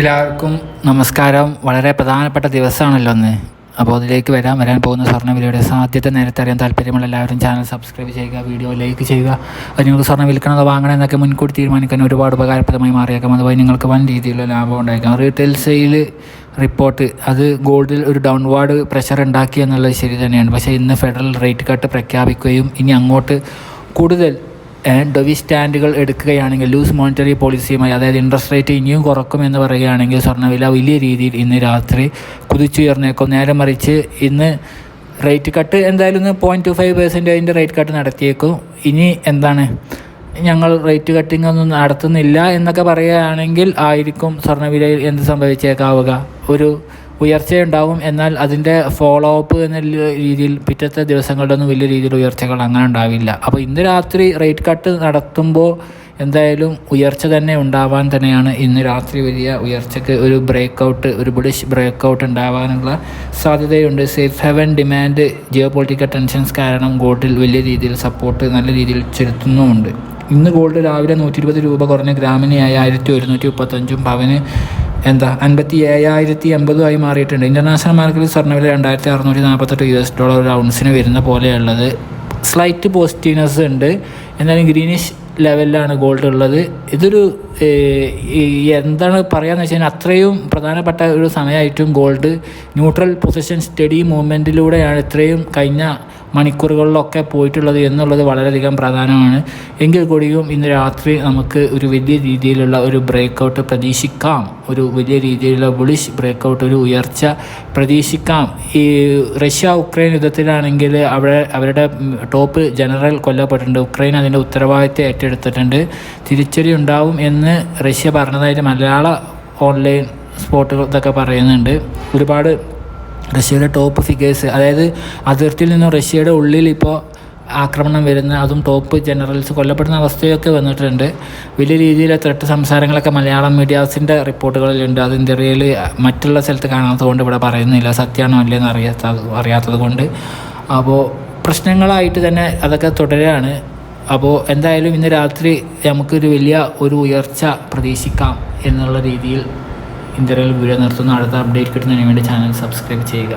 എല്ലാവർക്കും നമസ്കാരം. വളരെ പ്രധാനപ്പെട്ട ദിവസമാണല്ലോ ഒന്ന് അപ്പോൾ അതിലേക്ക് വരാൻ വരാൻ പോകുന്ന സ്വർണവിലയുടെ സാധ്യത നേരത്തെ അറിയാൻ താല്പര്യമുള്ള എല്ലാവരും ചാനൽ സബ്സ്ക്രൈബ് ചെയ്യുക വീഡിയോ ലൈക്ക് ചെയ്യുക. അത് നിങ്ങൾക്ക് സ്വർണം വിൽക്കണതോ വാങ്ങണം എന്നൊക്കെ മുൻകൂട്ടി തീരുമാനിക്കാൻ ഒരുപാട് ഉപകാരപ്രദമായി മാറിയേക്കാം. അതുപോലെ നിങ്ങൾക്ക് വൻ രീതിയിലുള്ള ലാഭം ഉണ്ടായേക്കാം. Retail sale report. അത് ഗോൾഡിൽ ഒരു ഡൗൺവാർഡ് പ്രഷർ ഉണ്ടാക്കി എന്നുള്ളത് ശരി തന്നെയാണ്. പക്ഷേ ഇന്ന് ഫെഡറൽ റേറ്റ് കട്ട് പ്രഖ്യാപിക്കുകയും ഇനി അങ്ങോട്ട് കൂടുതൽ ഡൊവി സ്റ്റാൻഡുകൾ എടുക്കുകയാണെങ്കിൽ ലൂസ് മോണിറ്ററി പോളിസിയുമായി അതായത് ഇൻട്രസ്റ്റ് റേറ്റ് ഇനിയും കുറക്കുമെന്ന് പറയുകയാണെങ്കിൽ സ്വർണവില വലിയ രീതിയിൽ ഇന്ന് രാത്രി കുതിച്ചുയർന്നേക്കും. നേരെ മറിച്ച് ഇന്ന് റേറ്റ് കട്ട് എന്തായാലും ഇന്ന് പോയിന്റ് ടു ഫൈവ് പെർസെന്റേജിന്റെ റേറ്റ് കട്ട് നടത്തിയേക്കും. ഇനി എന്താണ്? ഞങ്ങൾ റേറ്റ് കട്ടിംഗ് ഒന്നും നടത്തുന്നില്ല എന്നൊക്കെ പറയുകയാണെങ്കിൽ ആയിരിക്കും സ്വർണവിലയിൽ എന്ത് സംഭവിച്ചേക്കാവുക? ഒരു ഉയർച്ചയുണ്ടാവും. എന്നാൽ അതിന്റെ ഫോളോ അപ്പ് എന്ന രീതിയിൽ പിറ്റത്തെ ദിവസങ്ങളിലൊന്നും വലിയ രീതിയിൽ ഉയർച്ചകൾ അങ്ങനെ ഉണ്ടാവില്ല. അപ്പോൾ ഇന്ന് രാത്രി റേറ്റ് കട്ട് നടത്തുമ്പോൾ എന്തായാലും ഉയർച്ച തന്നെ ഉണ്ടാവാൻ തന്നെയാണ് ഇന്ന് രാത്രി വലിയ ഉയർച്ചയ്ക്ക് ഒരു ബ്രേക്ക് ഔട്ട് ഒരു ബുളിഷ് ബ്രേക്ക് ഔട്ട് ഉണ്ടാവാനുള്ള സാധ്യതയുണ്ട്. Safe haven demand geopolitical tensions കാരണം ഗോൾഡിൽ വലിയ രീതിയിൽ സപ്പോർട്ട് നല്ല രീതിയിൽ ചെലുത്തുന്നുമുണ്ട്. ഇന്ന് ഗോൾഡ് രാവിലെ നൂറ്റി ഇരുപത് രൂപ കുറഞ്ഞ് ഗ്രാമിനെയായി ആയിരത്തി ഒരുന്നൂറ്റി മുപ്പത്തഞ്ചും പവന് എന്താ അൻപത്തി ഏഴായിരത്തി എൺപതുമായി മാറിയിട്ടുണ്ട്. ഇന്റർനാഷണൽ മാർക്കറ്റിൽ സ്വർണവില രണ്ടായിരത്തി അറുന്നൂറ്റി നാൽപ്പത്തെട്ട് യു എസ് ഡോളർ ഒരു ഔൺസിന് വരുന്ന പോലെയുള്ളത്. സ്ലൈറ്റ് പോസിറ്റീവ്നെസ് ഉണ്ട്. എന്നാലും ഗ്രീനിഷ് ലെവലിലാണ് ഗോൾഡ് ഉള്ളത്. ഇതൊരു എന്താണ് പറയുകയെന്ന് വെച്ച് കഴിഞ്ഞാൽ അത്രയും പ്രധാനപ്പെട്ട ഒരു സമയമായിട്ടും ഗോൾഡ് ന്യൂട്രൽ പൊസിഷൻ സ്റ്റഡി മൂവ്മെന്റിലൂടെയാണ് ഇത്രയും കഴിഞ്ഞ മണിക്കൂറുകളിലൊക്കെ പോയിട്ടുള്ളത് എന്നുള്ളത് വളരെയധികം പ്രധാനമാണ്. എങ്കിൽ കൂടിയും ഇന്ന് രാത്രി നമുക്ക് ഒരു വലിയ രീതിയിലുള്ള ഒരു ബ്രേക്കൗട്ട് പ്രതീക്ഷിക്കാം. ഒരു വലിയ രീതിയിലുള്ള ബുളിഷ് ബ്രേക്കൗട്ട് ഒരു ഉയർച്ച പ്രതീക്ഷിക്കാം. ഈ റഷ്യ ഉക്രൈൻ യുദ്ധത്തിലാണെങ്കിൽ അവിടെ അവരുടെ ടോപ്പ് ജനറൽ കൊല്ലപ്പെട്ടിട്ടുണ്ട്. ഉക്രൈൻ അതിന്റെ ഉത്തരവാദിത്തം ഏറ്റെടുത്തിട്ടുണ്ട്. തിരിച്ചടി ഉണ്ടാവും എന്ന് റഷ്യ പറഞ്ഞതായിട്ട് മലയാള ഓൺലൈൻ സ്പോട്ടുകൾ ഇതൊക്കെ പറയുന്നുണ്ട്. ഒരുപാട് റഷ്യയുടെ ടോപ്പ് ഫിഗേഴ്സ് അതായത് അതിർത്തിയിൽ നിന്നും റഷ്യയുടെ ഉള്ളിൽ ഇപ്പോൾ ആക്രമണം വരുന്ന അതും ടോപ്പ് ജനറൽസ് കൊല്ലപ്പെടുന്ന അവസ്ഥയൊക്കെ വന്നിട്ടുണ്ട്. വലിയ രീതിയിലെ ത്രെട്ട് സംസാരങ്ങളൊക്കെ മലയാളം മീഡിയാസിന്റെ റിപ്പോർട്ടുകളിലുണ്ട്. അത് ഇന്ത്യയിൽ മറ്റുള്ള സ്ഥലത്ത് കാണാത്തത് കൊണ്ട് ഇവിടെ പറയുന്നില്ല. സത്യമാണോ അല്ലേന്ന് അറിയാത്ത അറിയാത്തത് കൊണ്ട്. അപ്പോൾ പ്രശ്നങ്ങളായിട്ട് തന്നെ അതൊക്കെ തുടരുകയാണ് അപ്പോൾ എന്തായാലും ഇന്ന് രാത്രി നമുക്കൊരു വലിയ ഒരു ഉയർച്ച പ്രതീക്ഷിക്കാം എന്നുള്ള രീതിയിൽ ഇന്ത്യയിൽ വീഡിയോ നിർത്തുന്നു അടുത്ത അപ്ഡേറ്റ് കിട്ടുന്നതിന് വേണ്ടി ചാനൽ സബ്സ്ക്രൈബ് ചെയ്യുക.